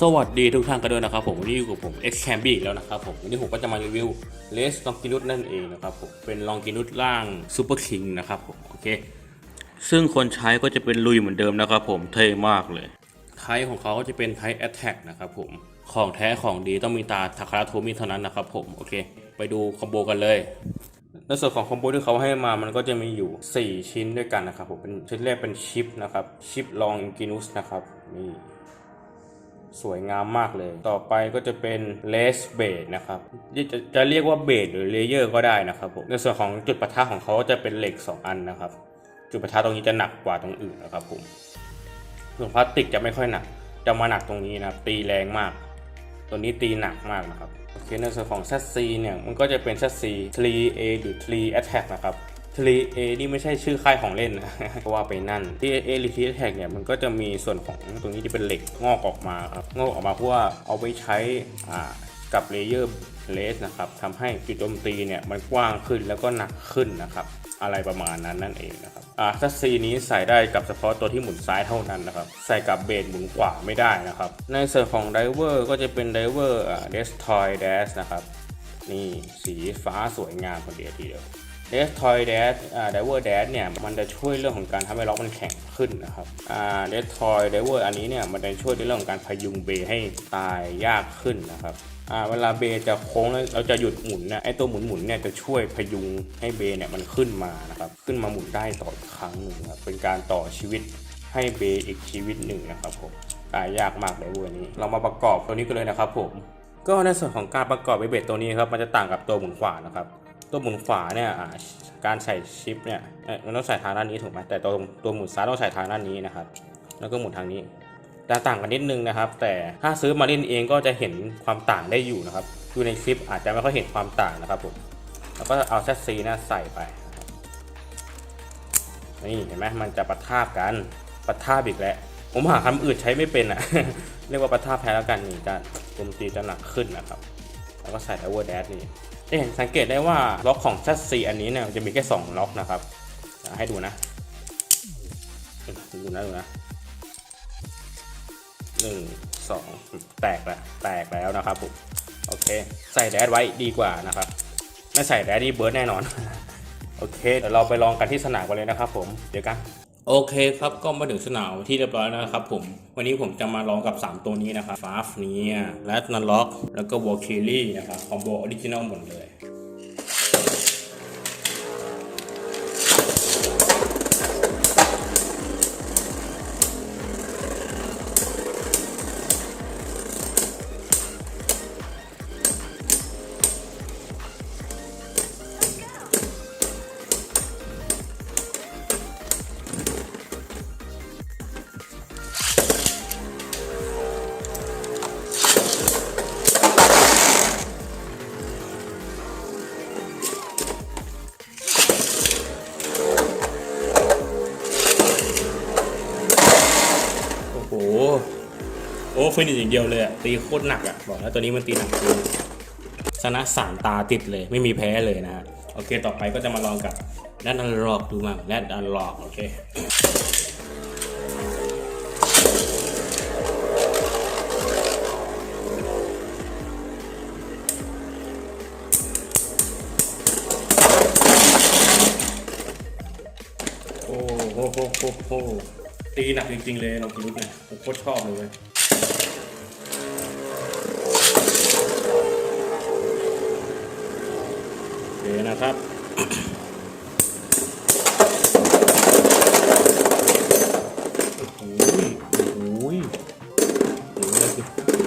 สวัสดีทุกท่านกันด้วยนะครับผมวันนี้อยู่กับผม X c a m b อีกแล้วนะครับผมวันนี้ผมก็จะมารีวิวเลสลองกินุสนั่นเองนะครับผมเป็นลองกินุสล่างซูเปอร์คิงนะครับผมโอเค ซึ่งคนใช้ก็จะเป็นลุยเหมือนเดิมนะครับผมเท่มากเลยไทป์ของเขาก็จะเป็นไทป์แอตแทกนะครับผมของแท้ของดีต้องมีตาทาคาราโทมิเท่านั้นนะครับผมโอเค ไปดูคอมโบกันเลย ในส่วนของคอมโบที่เขาให้มามันก็จะมีอยู่ 4 ชิ้นด้วยกันนะครับผมเป็นชิ้นแรกเป็นชิปนะครับชิปลองอิงกินุสนะครับนี่สวยงามมากเลย ต่อไปก็จะเป็นเลสเบดนะครับจะจะเรียกว่าเบดหรือเลเยอร์ก็ได้นะครับผม ในส่วนของจุดปะทะของเขาจะเป็นเหล็ก 2 อันนะครับ จุดปะทะตรงนี้จะหนักกว่าตรงอื่นนะครับผม ส่วนพลาสติกจะไม่ค่อยหนัก จะมาหนักตรงนี้นะครับ ตีแรงมาก ตัวนี้ตีหนักมากนะครับ โอเคในส่วนของ ZC เนี่ย มันก็จะเป็น ZC 3A หรือ 3 Attack นะครับ 3A นี่ไม่ใช่ชื่อค่ายของเล่นนะเพราะว่าไปนั่น 3A หรือ 3 Attack เนี่ย มันก็จะมีส่วนของตรงนี้ที่เป็นเหล็กงอกออกมาครับ งอกออกมาเพื่อเอาไปใช้อ่ากับเลเยอร์เลสนะครับทำให้จุดโจมตีเนี่ยมันกว้างขึ้นแล้วก็หนักขึ้นนะครับ อะไรประมาณนั้นนั่นเองนะครับอ่าซัสซีนี้ใส่ได้กับเฉพาะตัวที่หมุนซ้ายเท่านั้นนะครับ ใส่กับเบสหมุนขวาไม่ได้นะครับ ในส่วนของไดเวอร์ก็จะเป็นไดเวอร์อ่าเดสทอยเดสนะครับนี่สีฟ้าสวยงามคนเดียวทีเดียวเดสทอยเดสอ่าไดเวอร์เดสเนี่ยมันจะช่วยเรื่องของการทำให้ล็อกมันแข็งขึ้นนะครับอ่าเดสทอยไดเวอร์อันนี้เนี่ยมันจะช่วยในเรื่องของการพยุงเบให้ตายยากขึ้นนะครับ เวลาเบย์จะโค้งแล้วเราจะหยุดหมุนเนี่ยไอตัวหมุนหมุนเนี่ยจะช่วยพยุงให้เบย์เนี่ยมันขึ้นมานะครับขึ้นมาหมุนได้ต่ออีกครั้งหนึ่งครับเป็นการต่อชีวิตให้เบย์อีกชีวิตหนึ่งนะครับผมตายยากมากเลยเวอร์นี้ เรามาประกอบตัวนี้กันเลยนะครับผมก็ในส่วนของการประกอบเบสตัวนี้ครับมันจะต่างกับตัวหมุนขวานะครับตัวหมุนขวาเนี่ยการใส่ชิปเนี่ยเอ่อมันต้องใส่ทางด้านนี้ถูกไหมแต่ตัวตัวหมุนซ้ายต้องใส่ทางด้านนี้นะครับแล้วก็หมุนทางนี้ จะต่างกันนิดนึงนะครับ แต่ถ้าซื้อมาเล่นเองก็จะเห็นความต่างได้อยู่นะครับดูในคลิปอาจจะไม่ค่อยเห็นความต่างนะครับผมแล้วก็เอาแซดซีนะใส่ไปนี่เห็นไหมมันจะปะทาบกันปะทาบอีกแล้วผมหาคำอื่นใช้ไม่เป็นอะเรียกว่าปะทาบแพ้แล้วกันนี่จะโจมตีจะหนักขึ้นนะครับ แล้วก็ใส่ o อ e r dash นี่จะเห็นสังเกตได้ว่าล็อกของ z ซีอันนี้เนี่ยจะมีแค่2ล็อกนะครับให้ดูนะดูนะดูนะ หนึ่งสองแตกแล้วแตกแล้วนะครับผมโอเค ใส่แดดไว้ดีกว่านะครับ ไม่ใส่แดดนี่เบิร์ดแน่นอน โอเคเดี๋ยวเราไปลองกันที่สนามกันเลยนะครับ ผมเดี๋ยวกันโอเคครับก็มาถึงสนามที่เรียบร้อยแล้วนะครับผมวันนี้ผมจะมาลองกับ 3 ตัวนี้นะครับฟาฟเนียและนันล็อกแล้วก็วอลคิลี่นะครับคอมโบออริจินอลหมดเลย โอ้ฟินิชอย่างเดียวเลยอะตีโคตรหนักอะบอกแล้วตัวนี้มันตีหนักจริงชนะสามตาติดเลยไม่มีแพ้เลยนะฮะโอเค ต่อไปก็จะมาลองกับแรดอันล็อกดูมาแรดอันล็อกโอเคโอ้โหโหโหโหตีหนักจริงๆเลยเรากินลูกเนี่ยผมโคตรชอบเลยเว้ยโอเคนะครับโอ้โหโอ้โหโอ้โห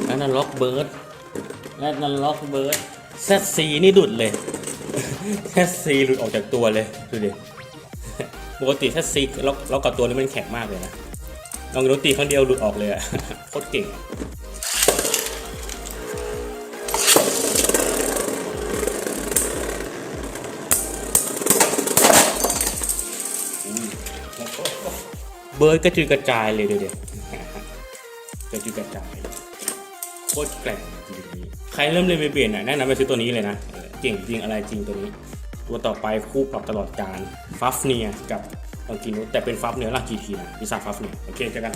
แล้วนั่นล็อกเบิร์ดแล้วนั่นล็อกเบิร์ดแซดซีนี่ดุดเลยแซดซีหลุดออกจากตัวเลยดูดิปกติถ้าซีล็อกล็อกกับตัวนี้มันแข็งมากเลยนะลองดูตีครั้งเดียวหลุดออกเลยอะโคตรเก่ง เบิร์ดกระจุยกระจายเลยเดี๋ยวกระจุยกระจายโคตรแกร่งจริงๆใครเริ่มเล่นเบเบียนน่ะแนะนำไปซื้อตัวนี้เลยนะเก่งจริงอะไรจริงตัวนี้ ตัวต่อไปคู่ปรับตลอดการฟัฟเนียกับลองกินุแต่เป็นฟัฟเนียล่ากีทีนะปีศาฟัฟเนียโอเคเจอกัน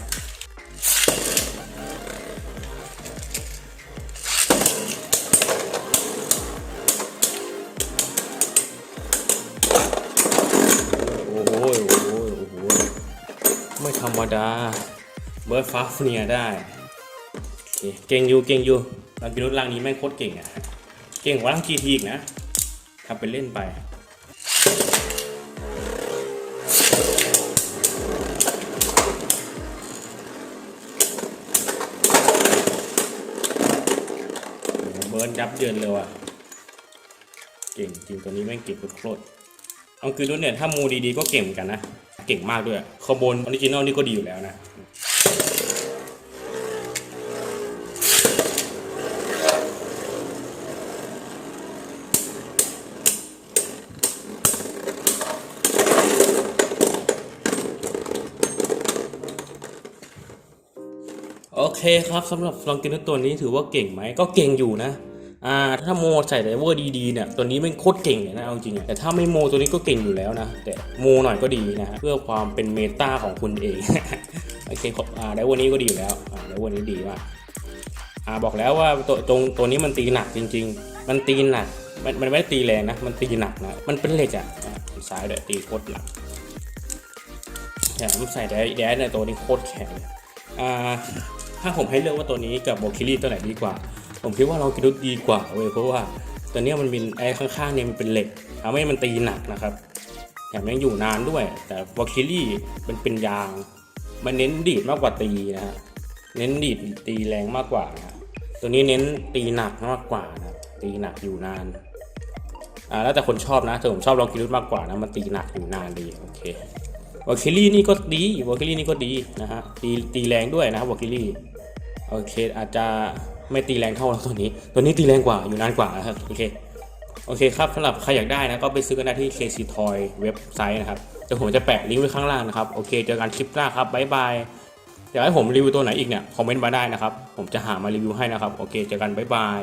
ธรรมดา เบิร์ดฟ้าเนียได้ เก่งอยู่เก่งอยู่ลองกินุสร่างนี้แม่งโคตรเก่งอะเก่งกว่าร่างกีทีอีกนะทำเป็นเล่นไปเบิร์นยับเยินเลยว่ะ เก่งจริงตัวนี้แม่งเก่งโคตรเอาคือรุ่นเนี่ยถ้ามูดีๆก็เก่งเหมือนกันนะ เก่งมากด้วยขบวนออริจินอลนี่ก็ดีอยู่แล้วนะโอเคครับสำหรับลองกินตัวนี้ถือว่าเก่งไหมก็เก่งอยู่นะ อ่าถ้าโมใส่ไดเวอร์ดีๆเนี่ยตัวนี้มันโคตรเก่งเลยนะเอาจริงแต่ถ้าไม่โมตัวนี้ก็เก่งอยู่แล้วนะ แต่โมหน่อยก็ดีนะ เพื่อความเป็นเมตาของคุณเองโอเคขอบอ่าไดเวอร์นี้ก็ดีอยู่แล้วอ่าไดเวอร์นี้ดีมากอ่าบอกแล้วว่าตัวตรงตัวนี้มันตีหนักจริง ๆ มันตีหนักมันมันไม่ได้ตีแรงนะ มันตีหนักนะ มันเป็นเหล็กอะซ้ายเดี๋ยวตีโคตรหนักแถมใส่แดดแดดในตัวนี้โคตรแข็งเลยอ่าถ้าผมให้เลือกว่าตัวนี้กับโบคิลี่ตัวไหนดีกว่า ผมคิดว่าเรากินดูดีกว่าเว้ยเพราะว่าตัวนี้มันเป็นไอ้ข้างๆเนี่ยมันเป็นเหล็กทำให้มันตีหนักนะครับแถมยังอยู่นานด้วย แต่โบคิลี่มันเป็นยาง มันเน้นดีดมากกว่าตีนะฮะเน้นดีดตีแรงมากกว่านะตัวนี้เน้นตีหนักมากกว่านะตีหนักอยู่นานอ่าแล้วแต่คนชอบนะแต่ผมชอบลองกินดูมากกว่านะมันตีหนักอยู่นานดีโอเควอคิลี่นี่ก็ดีวอคิลี่นี่ก็ดีนะฮะตีตีแรงด้วยนะวอคิลี่โอเคอาจจะ ไม่ตีแรงเท่าตัวนี้ ตัวนี้ตีแรงกว่าอยู่นานกว่านะครับโอเคโอเคครับสำหรับใครอยากได้นะก็ไปซื้อกันได้ที่ KC Toy เว็บไซต์นะครับเดี๋ยวผมจะแปะลิงก์ไว้ข้างล่างนะครับโอเคเจอกันคลิปหน้าครับบ๊ายบายอยากให้ผมรีวิวตัวไหนอีกเนี่ยคอมเมนต์มาได้นะครับผมจะหามารีวิวให้นะครับโอเคเจอกันบ๊ายบาย